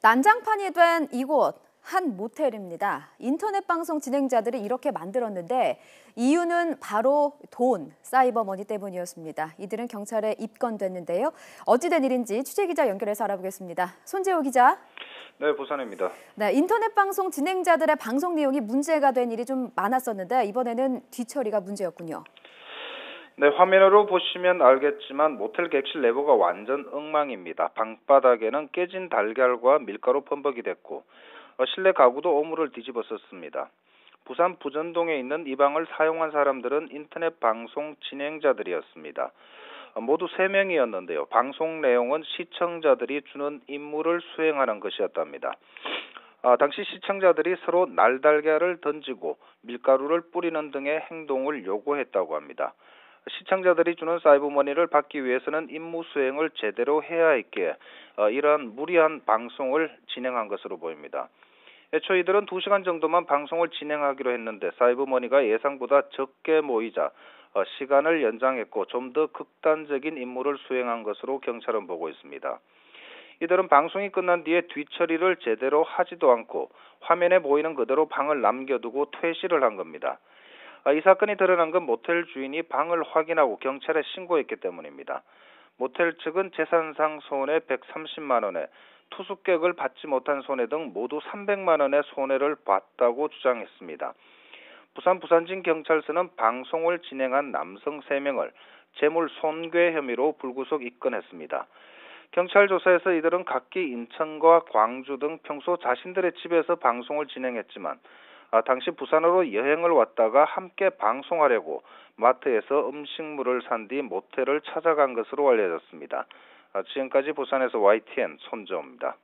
난장판이 된 이곳 한 모텔입니다. 인터넷 방송 진행자들이 이렇게 만들었는데 이유는 바로 돈, 사이버머니 때문이었습니다. 이들은 경찰에 입건됐는데요. 어찌된 일인지 취재기자 연결해서 알아보겠습니다. 손재호 기자. 네, 부산입니다. 네, 인터넷 방송 진행자들의 방송 내용이 문제가 된 일이 좀 많았었는데 이번에는 뒤처리가 문제였군요. 네, 화면으로 보시면 알겠지만 모텔 객실 내부가 완전 엉망입니다. 방바닥에는 깨진 달걀과 밀가루 범벅이 됐고 어, 실내 가구도 오물을 뒤집어 썼습니다. 부산 부전동에 있는 이 방을 사용한 사람들은 인터넷 방송 진행자들이었습니다. 어, 모두 3명이었는데요. 방송 내용은 시청자들이 주는 임무를 수행하는 것이었답니다. 아, 당시 시청자들이 서로 날달걀을 던지고 밀가루를 뿌리는 등의 행동을 요구했다고 합니다. 시청자들이 주는 사이버머니를 받기 위해서는 임무 수행을 제대로 해야 했기에 어, 이러한 무리한 방송을 진행한 것으로 보입니다. 애초 이들은 2시간 정도만 방송을 진행하기로 했는데 사이버머니가 예상보다 적게 모이자 어, 시간을 연장했고 좀 더 극단적인 임무를 수행한 것으로 경찰은 보고 있습니다. 이들은 방송이 끝난 뒤에 뒤처리를 제대로 하지도 않고 화면에 보이는 그대로 방을 남겨두고 퇴실을 한 겁니다. 아, 이 사건이 드러난 건 모텔 주인이 방을 확인하고 경찰에 신고했기 때문입니다. 모텔 측은 재산상 손해 130만 원에 투숙객을 받지 못한 손해 등 모두 300만 원의 손해를 봤다고 주장했습니다. 부산 부산진 경찰서는 방송을 진행한 남성 3명을 재물 손괴 혐의로 불구속 입건했습니다. 경찰 조사에서 이들은 각기 인천과 광주 등 평소 자신들의 집에서 방송을 진행했지만 아, 당시 부산으로 여행을 왔다가 함께 방송하려고 마트에서 음식물을 산 뒤 모텔을 찾아간 것으로 알려졌습니다. 아, 지금까지 부산에서 YTN 손정입니다.